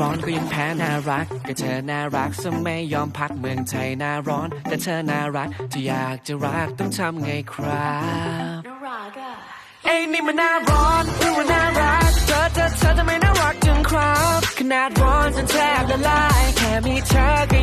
ร้อนก็ยังแพ้น่ารักก็เธอน่ารักซะไม่ยอมพักเมืองไทยหน้าร้อน แต่เธอน่ารักที่อยากจะรักต้องทำไงครับน่ารักอะไอ้นี่มันหน้าร้อนหรือว่าน่ารักเธอเธอเธอทำไมน่ารักจังครับขนาดร้อนจนแทบละลายแค่มีเธอก็